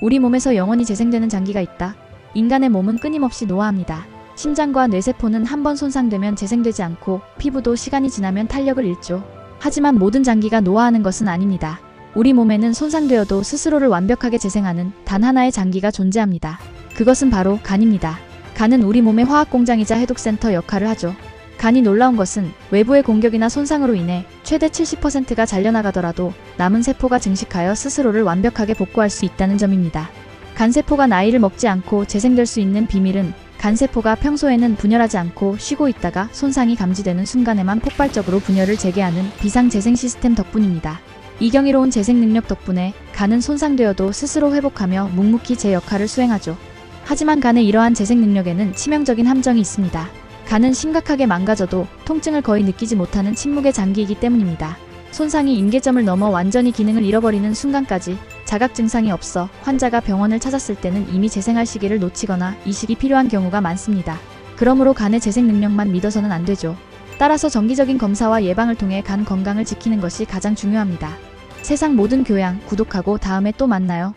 우리 몸에서 영원히 재생되는 장기가 있다. 인간의 몸은 끊임없이 노화합니다. 심장과 뇌세포는 한 번 손상되면 재생되지 않고 피부도 시간이 지나면 탄력을 잃죠. 하지만 모든 장기가 노화하는 것은 아닙니다. 우리 몸에는 손상되어도 스스로를 완벽하게 재생하는 단 하나의 장기가 존재합니다. 그것은 바로 간입니다. 간은 우리 몸의 화학 공장이자 해독센터 역할을 하죠. 간이 놀라운 것은 외부의 공격이나 손상으로 인해 최대 70%가 잘려나가더라도 남은 세포가 증식하여 스스로를 완벽하게 복구할 수 있다는 점입니다. 간세포가 나이를 먹지 않고 재생될 수 있는 비밀은 간세포가 평소에는 분열하지 않고 쉬고 있다가 손상이 감지되는 순간에만 폭발적으로 분열을 재개하는 비상재생 시스템 덕분입니다. 이 경이로운 재생 능력 덕분에 간은 손상되어도 스스로 회복하며 묵묵히 제 역할을 수행하죠. 하지만 간의 이러한 재생 능력에는 치명적인 함정이 있습니다. 간은 심각하게 망가져도 통증을 거의 느끼지 못하는 침묵의 장기이기 때문입니다. 손상이 임계점을 넘어 완전히 기능을 잃어버리는 순간까지 자각 증상이 없어 환자가 병원을 찾았을 때는 이미 재생할 시기를 놓치거나 이식이 필요한 경우가 많습니다. 그러므로 간의 재생 능력만 믿어서는 안 되죠. 따라서 정기적인 검사와 예방을 통해 간 건강을 지키는 것이 가장 중요합니다. 세상 모든 교양 구독하고 다음에 또 만나요.